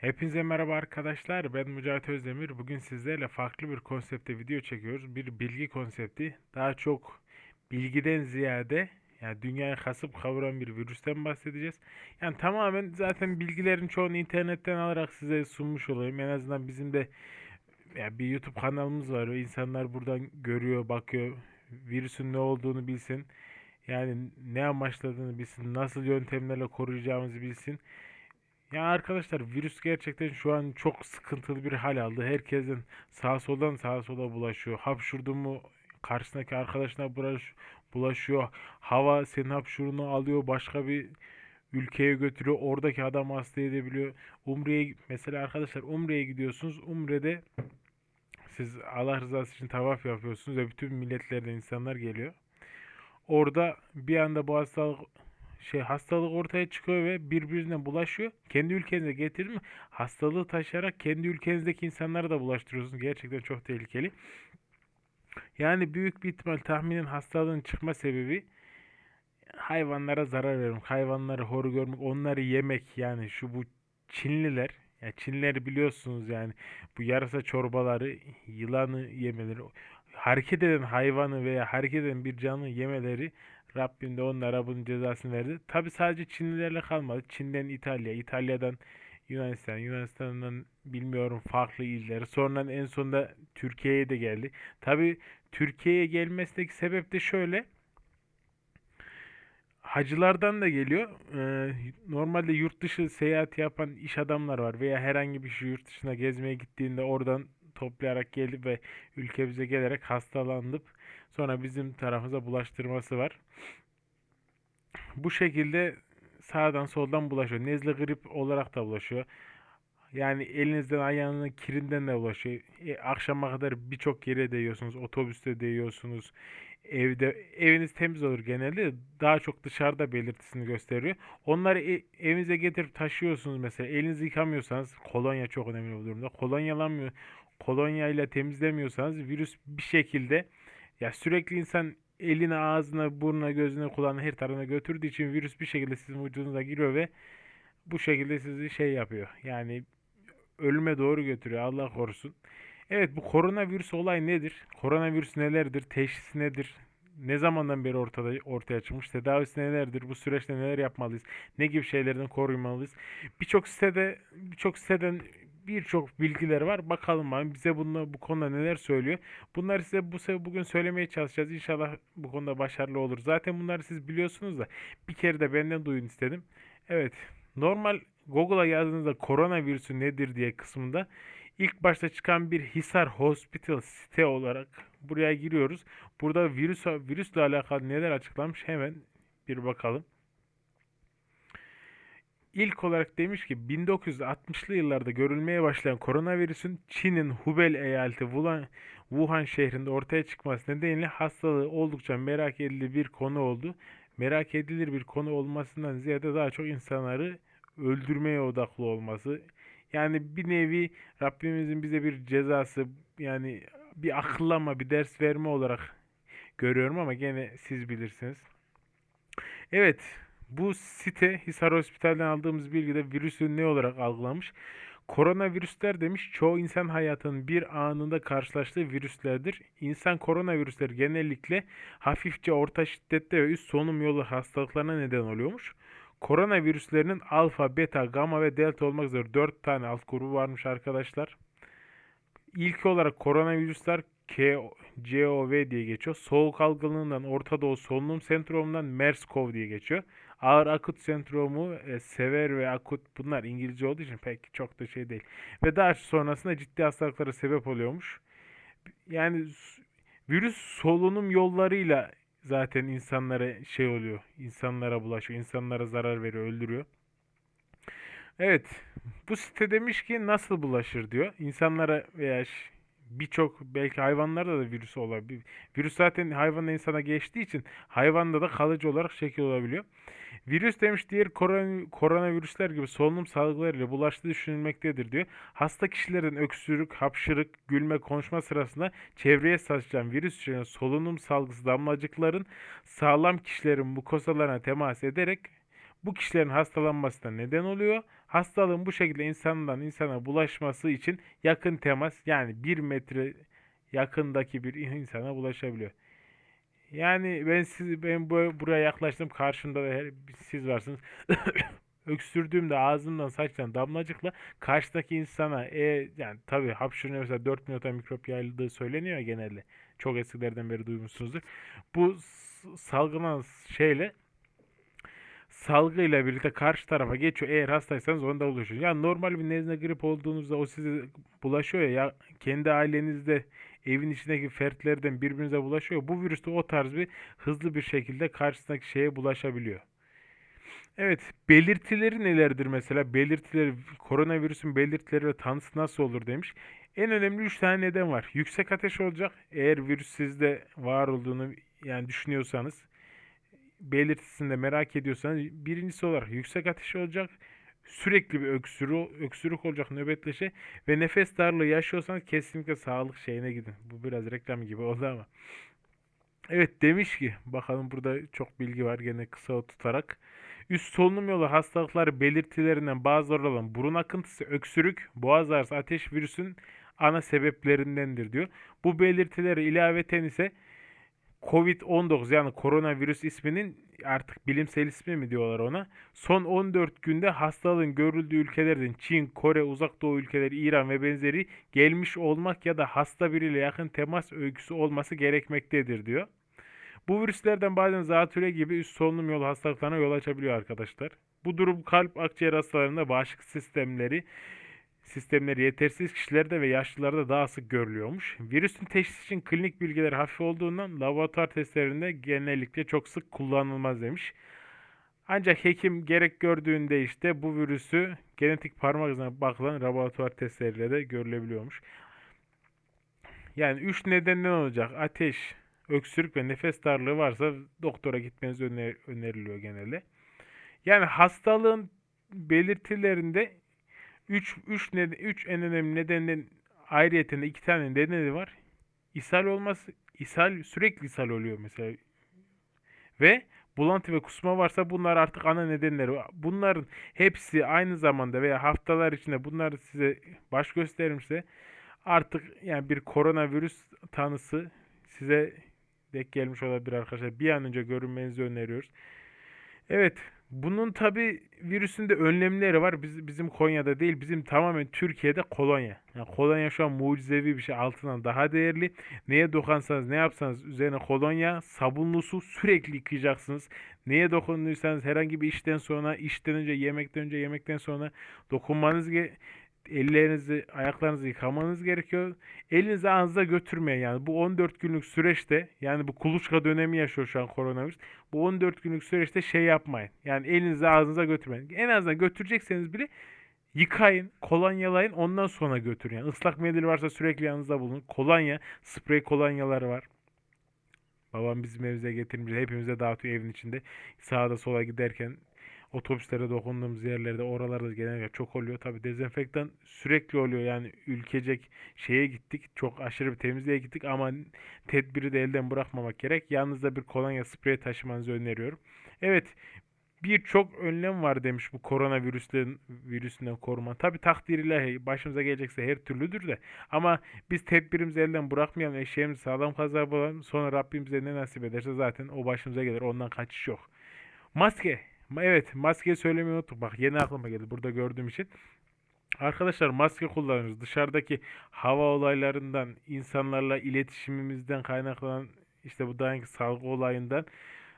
Hepinize merhaba arkadaşlar. Ben Mücahit Özdemir. Bugün sizlerle farklı bir konsepte video çekiyoruz. Bir bilgi konsepti. Daha çok bilgiden ziyade yani dünyayı kasıp kavuran bir virüsten bahsedeceğiz. Yani tamamen zaten bilgilerin çoğunu internetten alarak size sunmuş olayım. En azından bizim de ya bir YouTube kanalımız var. insanlar buradan görüyor, bakıyor. Virüsün ne olduğunu bilsin. Yani ne amaçladığını bilsin. Nasıl yöntemlerle koruyacağımızı bilsin. Ya arkadaşlar virüs gerçekten şu an çok sıkıntılı bir hal aldı. Herkesin sağa soldan sağa sola bulaşıyor. Hapşurdu mu karşısındaki arkadaşına bulaş, bulaşıyor. Hava senin hapşurunu alıyor başka bir ülkeye götürüyor. Oradaki adam hasta edebiliyor. Umre'ye mesela arkadaşlar Umre'ye gidiyorsunuz. Umre'de siz Allah rızası için tavaf yapıyorsunuz ve bütün milletlerden insanlar geliyor. Orada bir anda bu hastalık şey hastalık ortaya çıkıyor ve birbirine bulaşıyor. Kendi ülkenize getirir mi? Hastalığı taşıyarak kendi ülkenizdeki insanlara da bulaştırıyorsunuz. Gerçekten çok tehlikeli. Yani büyük bir ihtimal tahminen hastalığın çıkma sebebi hayvanlara zarar vermek, hayvanları hor görmek, onları yemek yani şu bu Çinliler ya Çinlileri biliyorsunuz yani bu yarasa çorbaları, yılanı yemeleri, hareket eden hayvanı veya hareket eden bir canlı yemeleri Rabbim de onlara bunun cezasını verdi. Tabi sadece Çinlilerle kalmadı. Çin'den İtalya, İtalya'dan Yunanistan, Yunanistan'dan bilmiyorum farklı illeri. Sonra en sonunda Türkiye'ye de geldi. Tabi Türkiye'ye gelmesindeki sebep de şöyle. Hacılardan da geliyor. Ee, normalde yurt dışı seyahat yapan iş adamlar var veya herhangi bir şey yurt dışına gezmeye gittiğinde oradan toplayarak gelip ve ülkemize gelerek hastalanıp sonra bizim tarafımıza bulaştırması var. Bu şekilde sağdan soldan bulaşıyor. Nezle grip olarak da bulaşıyor. Yani elinizden ayağınızın kirinden de bulaşıyor. E, akşama kadar birçok yere değiyorsunuz. Otobüste değiyorsunuz. Evde eviniz temiz olur genelde. Daha çok dışarıda belirtisini gösteriyor. Onları e- evinize getirip taşıyorsunuz mesela. Elinizi yıkamıyorsanız kolonya çok önemli bu durumda. Kolonyalanmıyor. Kolonya ile temizlemiyorsanız virüs bir şekilde ya sürekli insan eline, ağzına, burnuna, gözüne, kulağına her tarafına götürdüğü için virüs bir şekilde sizin vücudunuza giriyor ve bu şekilde sizi şey yapıyor. Yani ölüme doğru götürüyor. Allah korusun. Evet bu koronavirüs olay nedir? Koronavirüs nelerdir? Teşhisi nedir? Ne zamandan beri ortada ortaya çıkmış? Tedavisi nelerdir? Bu süreçte neler yapmalıyız? Ne gibi şeylerden korunmalıyız? Birçok sitede birçok siteden birçok bilgiler var. Bakalım abi bize bunu bu konuda neler söylüyor. Bunları size bu se- bugün söylemeye çalışacağız. İnşallah bu konuda başarılı olur. Zaten bunları siz biliyorsunuz da bir kere de benden duyun istedim. Evet. Normal Google'a yazdığınızda koronavirüsü nedir diye kısmında ilk başta çıkan bir Hisar Hospital site olarak buraya giriyoruz. Burada virüs virüsle alakalı neler açıklanmış hemen bir bakalım. İlk olarak demiş ki 1960'lı yıllarda görülmeye başlayan koronavirüsün Çin'in Hubei eyaleti Wuhan, şehrinde ortaya çıkması nedeniyle hastalığı oldukça merak edilir bir konu oldu. Merak edilir bir konu olmasından ziyade daha çok insanları öldürmeye odaklı olması. Yani bir nevi Rabbimizin bize bir cezası yani bir akıllama bir ders verme olarak görüyorum ama gene siz bilirsiniz. Evet, bu site Hisar Hospital'den aldığımız bilgide virüsü ne olarak algılamış? Koronavirüsler demiş çoğu insan hayatının bir anında karşılaştığı virüslerdir. İnsan koronavirüsleri genellikle hafifçe orta şiddette ve üst solunum yolu hastalıklarına neden oluyormuş. Koronavirüslerinin alfa, beta, gamma ve delta olmak üzere 4 tane alt grubu varmış arkadaşlar. İlk olarak koronavirüsler KCOV diye geçiyor. Soğuk algınlığından Orta Doğu solunum sendromundan MERS-CoV diye geçiyor. Ağır akut sendromu, e, sever ve akut bunlar İngilizce olduğu için pek çok da şey değil. Ve daha sonrasında ciddi hastalıklara sebep oluyormuş. Yani virüs solunum yollarıyla zaten insanlara şey oluyor. insanlara bulaşıyor, insanlara zarar veriyor, öldürüyor. Evet, bu site demiş ki nasıl bulaşır diyor. İnsanlara veya birçok belki hayvanlarda da virüs olabilir. Virüs zaten hayvanla insana geçtiği için hayvanda da kalıcı olarak şekil olabiliyor. Virüs demiş diğer koron- koronavirüsler gibi solunum salgılarıyla bulaştığı düşünülmektedir diyor. Hasta kişilerin öksürük, hapşırık, gülme, konuşma sırasında çevreye saçılan virüs içeren solunum salgısı damlacıkların sağlam kişilerin mukosalarına temas ederek Bu kişilerin hastalanmasına neden oluyor. Hastalığın bu şekilde insandan insana bulaşması için yakın temas yani bir metre yakındaki bir insana bulaşabiliyor. Yani ben siz ben bu, buraya yaklaştım karşımda da her, siz varsınız. Öksürdüğümde ağzımdan saçtan damlacıkla karşıdaki insana e, yani tabii hapşırınca mesela 4 minüte mikrop yayıldığı söyleniyor ya genelde. Çok eskilerden beri duymuşsunuzdur. Bu salgılanan şeyle salgıyla birlikte karşı tarafa geçiyor. Eğer hastaysanız onda bulaşıyor. Yani normal bir nezle grip olduğunuzda o size bulaşıyor ya, ya kendi ailenizde evin içindeki fertlerden birbirinize bulaşıyor. Bu virüs de o tarz bir hızlı bir şekilde karşısındaki şeye bulaşabiliyor. Evet, belirtileri nelerdir mesela? Belirtileri, koronavirüsün belirtileri ve tanısı nasıl olur demiş. En önemli 3 tane neden var. Yüksek ateş olacak. Eğer virüs sizde var olduğunu yani düşünüyorsanız, belirtisini de merak ediyorsanız birincisi olarak yüksek ateş olacak. Sürekli bir öksürü, öksürük olacak nöbetleşe ve nefes darlığı yaşıyorsanız kesinlikle sağlık şeyine gidin. Bu biraz reklam gibi oldu ama. Evet demiş ki bakalım burada çok bilgi var gene kısa tutarak. Üst solunum yolu hastalıkları belirtilerinden bazıları olan burun akıntısı, öksürük, boğaz ağrısı, ateş virüsün ana sebeplerindendir diyor. Bu belirtileri ilaveten ise Covid-19 yani koronavirüs isminin artık bilimsel ismi mi diyorlar ona. Son 14 günde hastalığın görüldüğü ülkelerden Çin, Kore, Uzak Doğu ülkeleri, İran ve benzeri gelmiş olmak ya da hasta biriyle yakın temas öyküsü olması gerekmektedir diyor. Bu virüslerden bazen zatürre gibi üst solunum yolu hastalıklarına yol açabiliyor arkadaşlar. Bu durum kalp akciğer hastalarında bağışıklık sistemleri sistemleri yetersiz kişilerde ve yaşlılarda daha sık görülüyormuş. Virüsün teşhis için klinik bilgiler hafif olduğundan laboratuvar testlerinde genellikle çok sık kullanılmaz demiş. Ancak hekim gerek gördüğünde işte bu virüsü genetik parmak izine bakılan laboratuvar testleriyle de görülebiliyormuş. Yani üç nedenden olacak. Ateş, öksürük ve nefes darlığı varsa doktora gitmeniz öner öneriliyor genelde. Yani hastalığın belirtilerinde 3 3 neden 3 en önemli nedenin ayrıyetinde iki tane nedeni var. İshal olması, ishal sürekli ishal oluyor mesela. Ve bulantı ve kusma varsa bunlar artık ana nedenleri. Bunların hepsi aynı zamanda veya haftalar içinde bunlar size baş göstermişse artık yani bir koronavirüs tanısı size denk gelmiş olabilir arkadaşlar. Bir an önce görünmenizi öneriyoruz. Evet, bunun tabi virüsünde önlemleri var. Biz, bizim Konya'da değil, bizim tamamen Türkiye'de kolonya. Yani kolonya şu an mucizevi bir şey. Altından daha değerli. Neye dokansanız, ne yapsanız üzerine kolonya, sabunlu su sürekli yıkayacaksınız. Neye dokunduysanız herhangi bir işten sonra, işten önce, yemekten önce, yemekten sonra dokunmanız ge ellerinizi, ayaklarınızı yıkamanız gerekiyor. Elinizi ağzınıza götürmeyin yani. Bu 14 günlük süreçte yani bu kuluçka dönemi yaşıyor şu an koronavirüs. Bu 14 günlük süreçte şey yapmayın. Yani elinizi ağzınıza götürmeyin. En azından götürecekseniz bile yıkayın, kolonyalayın ondan sonra götürün. Yani ıslak mendil varsa sürekli yanınızda bulun. Kolonya, sprey kolonyaları var. Babam bizim evimize getirmiş. Hepimize dağıtıyor evin içinde. Sağda sola giderken otobüslere dokunduğumuz yerlerde oralarda genelde çok oluyor. Tabi dezenfektan sürekli oluyor. Yani ülkecek şeye gittik. Çok aşırı bir temizliğe gittik ama tedbiri de elden bırakmamak gerek. Yanınızda bir kolonya sprey taşımanızı öneriyorum. Evet birçok önlem var demiş bu koronavirüslerin virüsünden koruma. Tabi takdir ilahi başımıza gelecekse her türlüdür de. Ama biz tedbirimizi elden bırakmayalım. Eşeğimizi sağlam kaza bulalım. Sonra Rabbim bize ne nasip ederse zaten o başımıza gelir. Ondan kaçış yok. Maske. Evet maskeyi söylemeyi unuttuk. Bak yeni aklıma geldi burada gördüğüm için. Arkadaşlar maske kullanıyoruz. Dışarıdaki hava olaylarından, insanlarla iletişimimizden kaynaklanan işte bu dayanıklı salgı olayından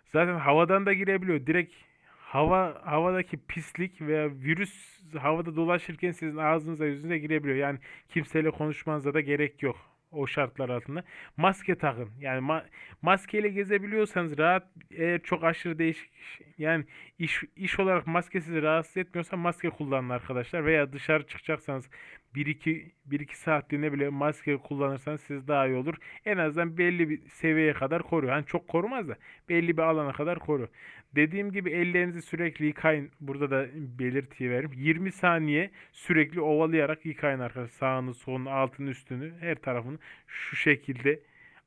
zaten havadan da girebiliyor. Direkt hava havadaki pislik veya virüs havada dolaşırken sizin ağzınıza yüzünüze girebiliyor. Yani kimseyle konuşmanıza da gerek yok o şartlar altında. Maske takın. Yani ma maskeyle gezebiliyorsanız rahat eğer çok aşırı değişik yani iş iş olarak maske sizi rahatsız etmiyorsa maske kullanın arkadaşlar veya dışarı çıkacaksanız 1-2 1-2 saatliğine bile maske kullanırsanız siz daha iyi olur. En azından belli bir seviyeye kadar koruyor. Hani çok korumaz da belli bir alana kadar koruyor. Dediğim gibi ellerinizi sürekli yıkayın. Burada da belirtiyi verim. 20 saniye sürekli ovalayarak yıkayın arkadaşlar. Sağını, solunu, altını, üstünü, her tarafını şu şekilde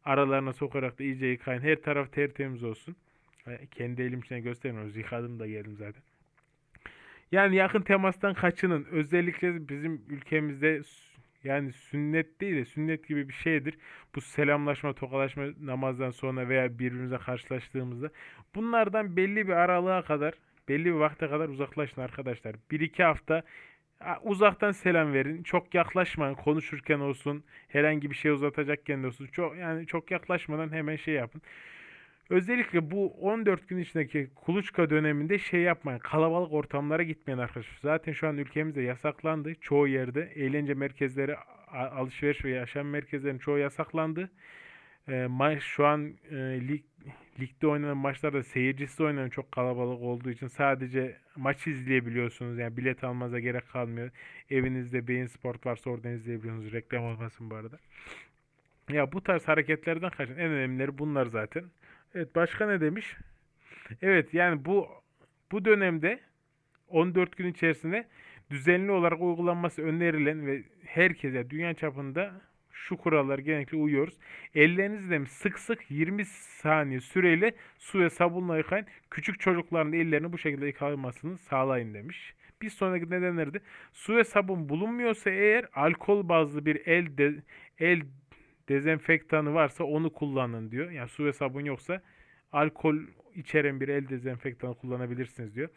aralarına sokarak da iyice yıkayın. Her taraf tertemiz olsun. Kendi elim içine göstermiyoruz. Yıkadım da geldim zaten. Yani yakın temastan kaçının. Özellikle bizim ülkemizde yani sünnet değil de sünnet gibi bir şeydir. Bu selamlaşma, tokalaşma namazdan sonra veya birbirimize karşılaştığımızda bunlardan belli bir aralığa kadar, belli bir vakte kadar uzaklaşın arkadaşlar. Bir iki hafta uzaktan selam verin. Çok yaklaşmayın. Konuşurken olsun, herhangi bir şey uzatacakken de olsun. Çok yani çok yaklaşmadan hemen şey yapın. Özellikle bu 14 gün içindeki kuluçka döneminde şey yapmayın. Kalabalık ortamlara gitmeyin arkadaşlar. Zaten şu an ülkemizde yasaklandı. Çoğu yerde eğlence merkezleri, alışveriş ve yaşam merkezlerinin çoğu yasaklandı. E, maç şu an e, lig, ligde oynanan maçlarda seyircisiz oynanan çok kalabalık olduğu için sadece maç izleyebiliyorsunuz. Yani bilet almanıza gerek kalmıyor. Evinizde Bein Sport varsa oradan izleyebiliyorsunuz. Reklam olmasın bu arada. Ya bu tarz hareketlerden kaçın. En önemlileri bunlar zaten. Evet başka ne demiş? Evet yani bu bu dönemde 14 gün içerisinde düzenli olarak uygulanması önerilen ve herkese dünya çapında şu kurallar genellikle uyuyoruz. Ellerinizi demiş sık sık 20 saniye süreyle su ve sabunla yıkayın. Küçük çocukların ellerini bu şekilde yıkamasını sağlayın demiş. Bir sonraki nedenleri de su ve sabun bulunmuyorsa eğer alkol bazlı bir el de, el dezenfektanı varsa onu kullanın diyor. Yani su ve sabun yoksa alkol içeren bir el dezenfektanı kullanabilirsiniz diyor.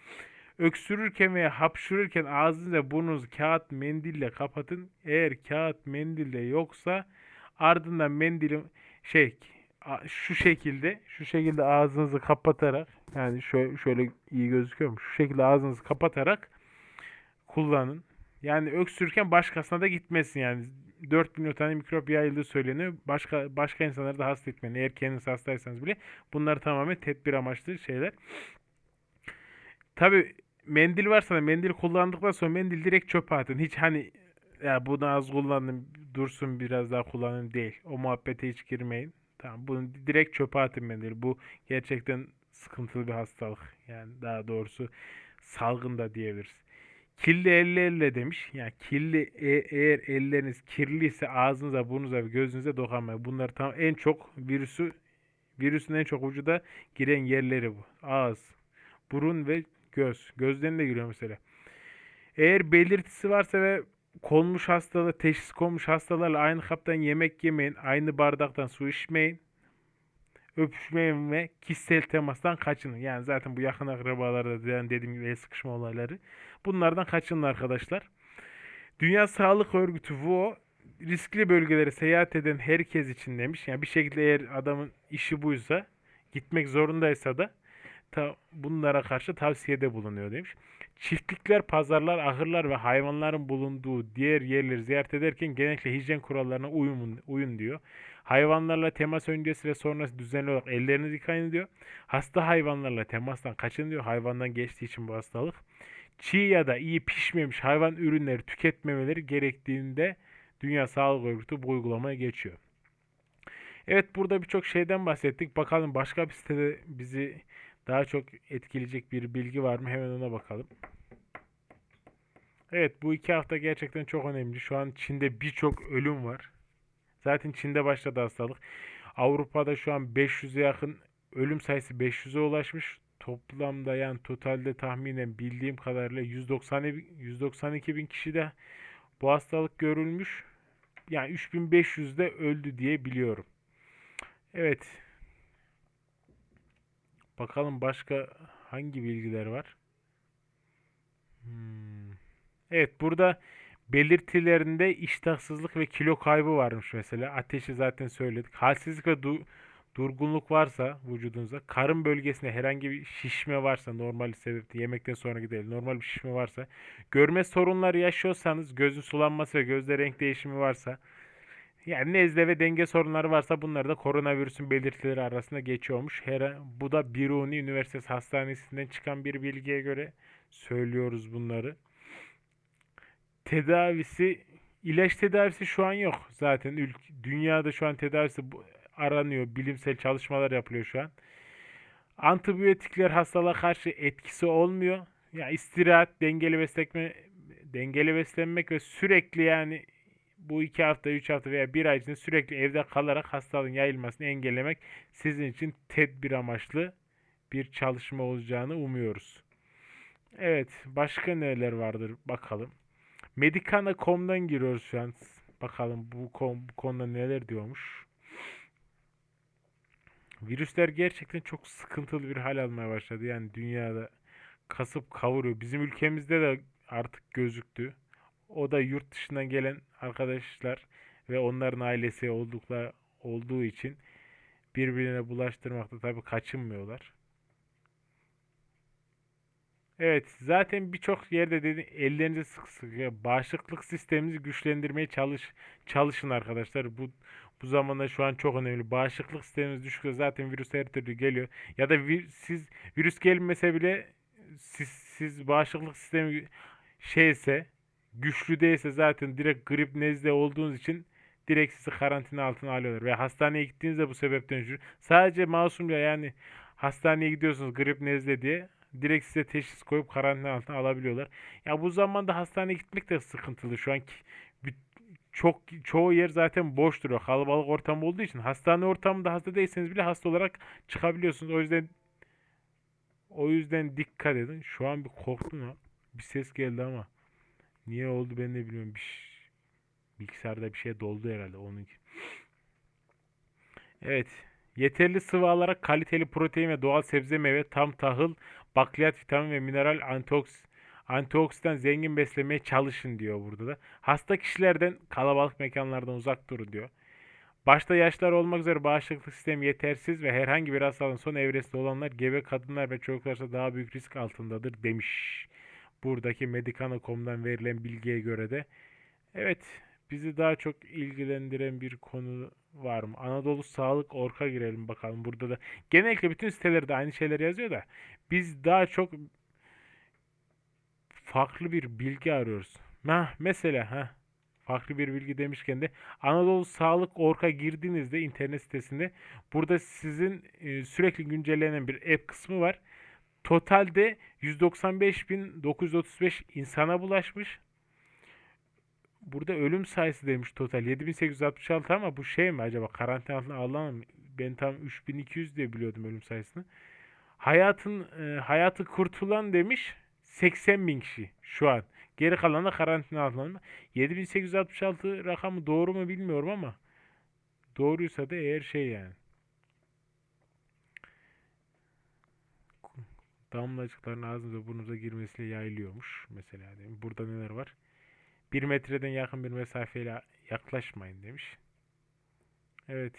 Öksürürken veya hapşırırken ağzınızı ve burnunuzu kağıt mendille kapatın. Eğer kağıt mendilde yoksa ardından mendili şey şu şekilde şu şekilde ağzınızı kapatarak yani şöyle, şöyle iyi gözüküyor mu? Şu şekilde ağzınızı kapatarak kullanın. Yani öksürürken başkasına da gitmesin yani. 4 milyon tane mikrop yayıldığı söyleniyor. Başka başka insanları da hasta etmeyin. Eğer kendiniz hastaysanız bile bunlar tamamen tedbir amaçlı şeyler. Tabi mendil varsa da mendil kullandıktan sonra mendil direkt çöpe atın. Hiç hani ya bunu az kullandım dursun biraz daha kullanın değil. O muhabbete hiç girmeyin. Tamam bunu direkt çöpe atın mendil. Bu gerçekten sıkıntılı bir hastalık. Yani daha doğrusu salgın da diyebiliriz. Kirli ellerle demiş. Yani kirli e- eğer elleriniz kirliyse ağzınıza, burnunuza ve gözünüze dokunmayın. Bunlar tam en çok virüsü virüsün en çok vücuda giren yerleri bu. Ağız, burun ve göz. Gözlerine de giriyor mesela. Eğer belirtisi varsa ve konmuş hastalığı, teşhis konmuş hastalarla aynı kaptan yemek yemeyin, aynı bardaktan su içmeyin, öpüşmeyin ve kişisel temastan kaçının. Yani zaten bu yakın akrabalarda yani dediğim gibi el sıkışma olayları. Bunlardan kaçının arkadaşlar. Dünya Sağlık Örgütü WHO riskli bölgelere seyahat eden herkes için demiş. Yani bir şekilde eğer adamın işi buysa, gitmek zorundaysa da ta bunlara karşı tavsiyede bulunuyor demiş. Çiftlikler, pazarlar, ahırlar ve hayvanların bulunduğu diğer yerleri ziyaret ederken genellikle hijyen kurallarına uyun, uyun diyor. Hayvanlarla temas öncesi ve sonrası düzenli olarak ellerinizi yıkayın diyor. Hasta hayvanlarla temastan kaçın diyor. Hayvandan geçtiği için bu hastalık. Çiğ ya da iyi pişmemiş hayvan ürünleri tüketmemeleri gerektiğinde Dünya Sağlık Örgütü bu uygulamaya geçiyor. Evet burada birçok şeyden bahsettik. Bakalım başka bir sitede bizi daha çok etkileyecek bir bilgi var mı? Hemen ona bakalım. Evet bu iki hafta gerçekten çok önemli. Şu an Çin'de birçok ölüm var. Zaten Çin'de başladı hastalık. Avrupa'da şu an 500'e yakın ölüm sayısı 500'e ulaşmış. Toplamda yani totalde tahminen bildiğim kadarıyla 190 192 bin kişi de bu hastalık görülmüş. Yani 3500 de öldü diye biliyorum. Evet. Bakalım başka hangi bilgiler var? Hmm. Evet burada belirtilerinde iştahsızlık ve kilo kaybı varmış mesela. Ateşi zaten söyledik. Halsizlik ve du- durgunluk varsa vücudunuzda, karın bölgesinde herhangi bir şişme varsa normal sebepte yemekten sonra gidelim. Normal bir şişme varsa, görme sorunları yaşıyorsanız, gözün sulanması ve gözde renk değişimi varsa, yani nezle ve denge sorunları varsa bunlar da koronavirüsün belirtileri arasında geçiyormuş. Her, bu da Biruni Üniversitesi Hastanesi'nden çıkan bir bilgiye göre söylüyoruz bunları. Tedavisi, ilaç tedavisi şu an yok. Zaten ülk, dünyada şu an tedavisi aranıyor. Bilimsel çalışmalar yapılıyor şu an. Antibiyotikler hastalığa karşı etkisi olmuyor. Ya istirahat, dengeli beslenme, dengeli beslenmek ve sürekli yani bu iki hafta, üç hafta veya bir ay içinde sürekli evde kalarak hastalığın yayılmasını engellemek sizin için tedbir amaçlı bir çalışma olacağını umuyoruz. Evet, başka neler vardır bakalım. Medicana.com'dan giriyoruz şu an. Bakalım bu, kon, bu konuda neler diyormuş. Virüsler gerçekten çok sıkıntılı bir hal almaya başladı. Yani dünyada kasıp kavuruyor. Bizim ülkemizde de artık gözüktü. O da yurt dışından gelen arkadaşlar ve onların ailesi oldukla olduğu için birbirine bulaştırmakta tabii kaçınmıyorlar. Evet, zaten birçok yerde dedi ellerinizi sık sık bağışıklık sisteminizi güçlendirmeye çalış çalışın arkadaşlar. Bu bu zamanda şu an çok önemli. Bağışıklık sisteminiz düşükse zaten virüs her türlü geliyor. Ya da vir- siz virüs gelmese bile siz siz bağışıklık sistemi şeyse güçlü değilse zaten direkt grip nezle olduğunuz için direkt sizi karantina altına alıyorlar. Ve hastaneye gittiğinizde bu sebepten ötürü sadece masum ya yani hastaneye gidiyorsunuz grip nezle diye direkt size teşhis koyup karantina altına alabiliyorlar. Ya bu zamanda hastaneye gitmek de sıkıntılı. Şu bir- çok çoğu yer zaten boş duruyor. Kalabalık ortam olduğu için hastane ortamında hasta değilseniz bile hasta olarak çıkabiliyorsunuz. O yüzden o yüzden dikkat edin. Şu an bir korktum ha. Bir ses geldi ama niye oldu ben de bilmiyorum. Bir bilgisayarda bir şey doldu herhalde onun için. Evet. Yeterli sıvı alarak kaliteli protein ve doğal sebze meyve, tam tahıl, bakliyat, vitamin ve mineral antioks antioksidan zengin beslemeye çalışın diyor burada da. Hasta kişilerden kalabalık mekanlardan uzak durun diyor. Başta yaşlar olmak üzere bağışıklık sistemi yetersiz ve herhangi bir hastalığın son evresinde olanlar gebe kadınlar ve çocuklarsa daha büyük risk altındadır demiş. Buradaki Medicana.com'dan verilen bilgiye göre de evet bizi daha çok ilgilendiren bir konu var mı? Anadolu Sağlık Ork'a girelim bakalım. Burada da genellikle bütün sitelerde aynı şeyler yazıyor da biz daha çok farklı bir bilgi arıyoruz. Heh, mesela ha farklı bir bilgi demişken de Anadolu Sağlık Ork'a girdiğinizde internet sitesinde burada sizin e, sürekli güncellenen bir app kısmı var. Totalde 195.935 insana bulaşmış. Burada ölüm sayısı demiş total 7866 ama bu şey mi acaba karantina altına alınan mı? Ben tam 3200 diye biliyordum ölüm sayısını. Hayatın e, hayatı kurtulan demiş 80 bin kişi şu an. Geri kalan da karantina altında. 7866 rakamı doğru mu bilmiyorum ama doğruysa da eğer şey yani. Damlacıkların ağzınıza burnunuza girmesiyle yayılıyormuş mesela. demiş. Burada neler var? Bir metreden yakın bir mesafeyle yaklaşmayın demiş. Evet.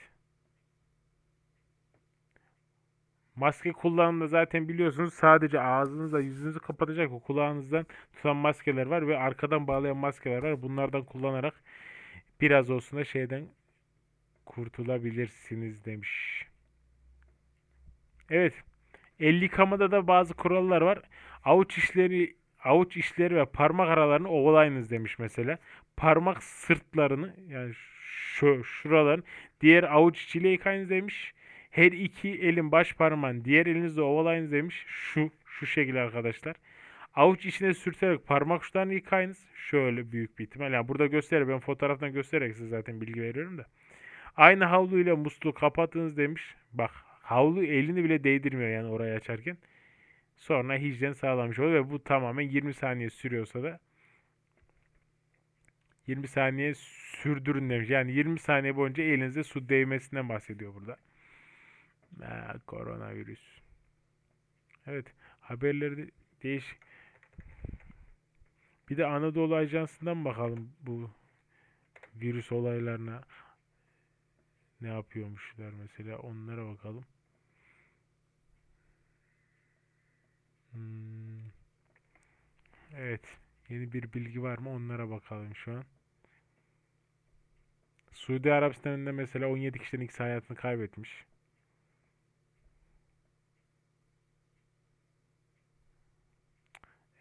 Maske kullanımda zaten biliyorsunuz sadece ağzınızla yüzünüzü kapatacak o kulağınızdan tutan maskeler var ve arkadan bağlayan maskeler var. Bunlardan kullanarak biraz olsun da şeyden kurtulabilirsiniz demiş. Evet. El yıkamada da bazı kurallar var. Avuç işleri avuç işleri ve parmak aralarını ovalayınız demiş mesela. Parmak sırtlarını yani şu şuraların diğer avuç içiyle yıkayınız demiş. Her iki elin baş parmağını diğer elinizle ovalayınız demiş. Şu şu şekilde arkadaşlar. Avuç içine sürterek parmak uçlarını yıkayınız. Şöyle büyük bir ihtimal. Yani burada gösterir. Ben fotoğraftan göstererek size zaten bilgi veriyorum da. Aynı havluyla musluğu kapatınız demiş. Bak havlu elini bile değdirmiyor yani orayı açarken. Sonra hijyen sağlamış oluyor ve bu tamamen 20 saniye sürüyorsa da 20 saniye sürdürün demiş. Yani 20 saniye boyunca elinize su değmesinden bahsediyor burada. Ha, koronavirüs. Evet. Haberleri de değiş. Bir de Anadolu Ajansı'ndan bakalım bu virüs olaylarına ne yapıyormuşlar mesela onlara bakalım. Hmm, Evet. Yeni bir bilgi var mı? Onlara bakalım şu an. Suudi Arabistan'da mesela 17 kişinin ikisi hayatını kaybetmiş.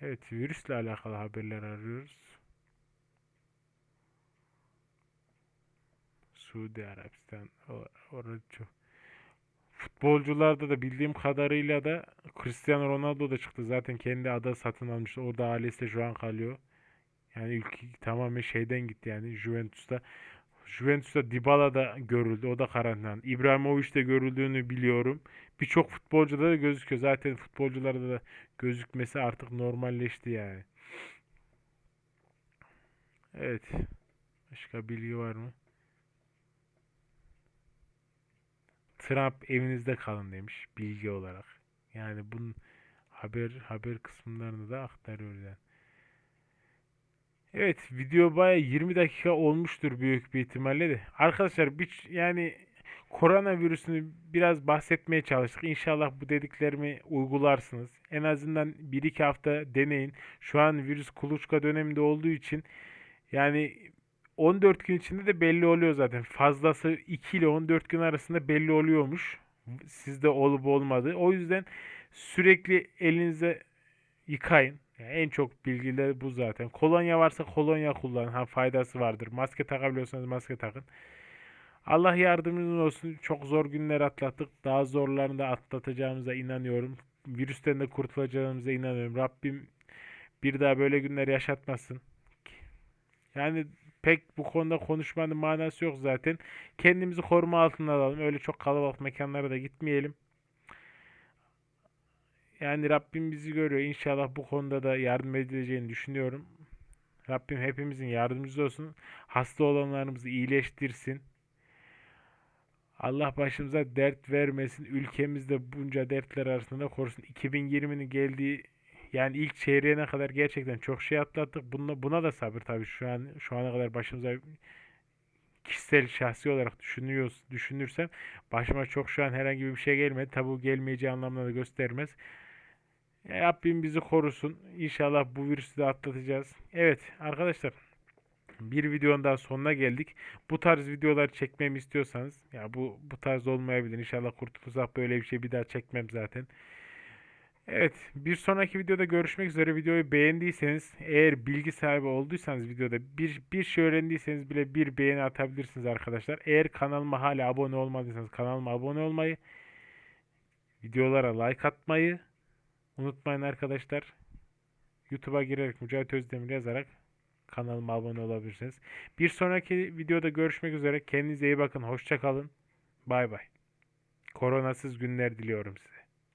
Evet, virüsle alakalı haberler arıyoruz. Suudi Arabistan, orada çok. Futbolcularda da bildiğim kadarıyla da Cristiano Ronaldo da çıktı. Zaten kendi ada satın almış. Orada ailesi de şu an kalıyor. Yani ülke tamamen şeyden gitti yani Juventus'ta. Juventus'ta Dybala da görüldü. O da karantina. İbrahimovic de görüldüğünü biliyorum. Birçok futbolcuda da gözüküyor. Zaten futbolcularda da gözükmesi artık normalleşti yani. Evet. Başka bilgi var mı? Trump evinizde kalın demiş bilgi olarak. Yani bunun haber haber kısımlarını da aktarıyoruz yani. Evet video baya 20 dakika olmuştur büyük bir ihtimalle de. Arkadaşlar bir, yani koronavirüsünü biraz bahsetmeye çalıştık. İnşallah bu dediklerimi uygularsınız. En azından 1-2 hafta deneyin. Şu an virüs kuluçka döneminde olduğu için yani 14 gün içinde de belli oluyor zaten. Fazlası 2 ile 14 gün arasında belli oluyormuş. Sizde olup olmadığı. O yüzden sürekli elinize yıkayın. Yani en çok bilgiler bu zaten. Kolonya varsa kolonya kullanın. Ha faydası vardır. Maske takabiliyorsanız maske takın. Allah yardımcınız olsun. Çok zor günler atlattık. Daha zorlarını da atlatacağımıza inanıyorum. Virüsten de kurtulacağımıza inanıyorum. Rabbim bir daha böyle günler yaşatmasın. Yani pek bu konuda konuşmanın manası yok zaten. Kendimizi koruma altına alalım. Öyle çok kalabalık mekanlara da gitmeyelim. Yani Rabbim bizi görüyor. İnşallah bu konuda da yardım edileceğini düşünüyorum. Rabbim hepimizin yardımcısı olsun. Hasta olanlarımızı iyileştirsin. Allah başımıza dert vermesin. Ülkemizde bunca dertler arasında korusun. 2020'nin geldiği yani ilk çeyreğine kadar gerçekten çok şey atlattık. Buna, buna da sabır tabii şu an şu ana kadar başımıza kişisel şahsi olarak düşünüyoruz düşünürsem başıma çok şu an herhangi bir şey gelmedi. Tabi bu gelmeyeceği anlamına da göstermez. Ya Rabbim bizi korusun. İnşallah bu virüsü de atlatacağız. Evet arkadaşlar bir videonun daha sonuna geldik. Bu tarz videolar çekmemi istiyorsanız ya bu bu tarz olmayabilir. İnşallah kurtulursak böyle bir şey bir daha çekmem zaten. Evet, bir sonraki videoda görüşmek üzere. Videoyu beğendiyseniz, eğer bilgi sahibi olduysanız videoda bir, bir şey öğrendiyseniz bile bir beğeni atabilirsiniz arkadaşlar. Eğer kanalıma hala abone olmadıysanız kanalıma abone olmayı, videolara like atmayı unutmayın arkadaşlar. YouTube'a girerek Mücahit Özdemir yazarak kanalıma abone olabilirsiniz. Bir sonraki videoda görüşmek üzere. Kendinize iyi bakın. Hoşça kalın. Bay bay. Koronasız günler diliyorum size.